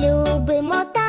любимо так.